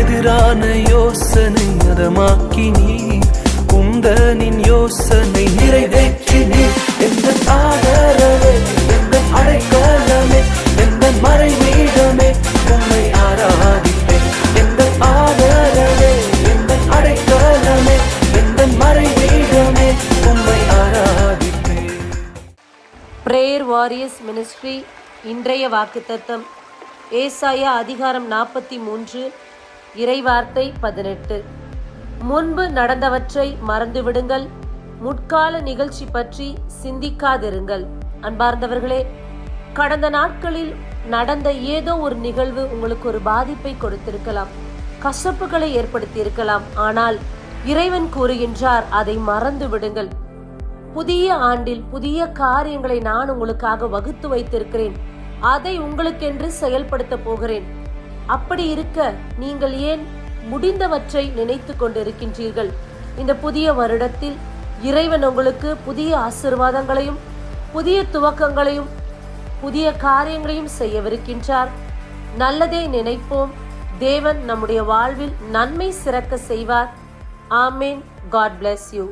எதிரான யோசனை அதமாக்கி நீ உந்தனின் யோசனை நிறைவேற்றி நீ எந்த ஆதரவே எந்த அடைக்கலமே எந்த மறைவீடமே உண்மை ஆராதிப்பேன். எந்த ஆதரவே எந்த அடைக்கலமே எந்த மறைவீடமே உண்மை ஆராதிப்பேன். பிரேயர் வாரியர்ஸ் மினிஸ்ட்ரி இன்றைய வாக்குத்தத்தம். ஏசாயா அதிகாரம் நாற்பத்தி மூன்று இறைவார்த்தை பதினெட்டு. முன்பு நடந்தவற்றை மறந்துவிடுங்கள். முற்கால நிகழ்ச்சி பற்றி சிந்திக்காதிருங்கள். அன்பார்ந்தவர்களே கடந்த நாட்களில் நடந்த ஏதோ ஒரு நிகழ்வு உங்களுக்கு ஒரு பாதிப்பை கொடுத்திருக்கலாம். கசப்புகளை ஏற்படுத்தியிருக்கலாம். ஆனால் இறைவன் கூறுகின்றார் அதை மறந்து விடுங்கள் புதிய ஆண்டில் புதிய காரியங்களை நான் உங்களுக்காக வகுத்து வைத்திருக்கிறேன். அதை உங்களுக்கென்று செயல்படுத்த போகிறேன். அப்படி இருக்க நீங்கள் ஏன் முடிந்தவற்றை நினைத்து கொண்டிருக்கின்றீர்கள்? இந்த புதிய வருடத்தில் இறைவன் உங்களுக்கு புதிய ஆசிர்வாதங்களையும் புதிய துவக்கங்களையும் புதிய காரியங்களையும் செய்யவிருக்கின்றார். நல்லதே நினைப்போம். தேவன் நம்முடைய வாழ்வில் நன்மை சிறக்க செய்வார். ஆமேன். God bless you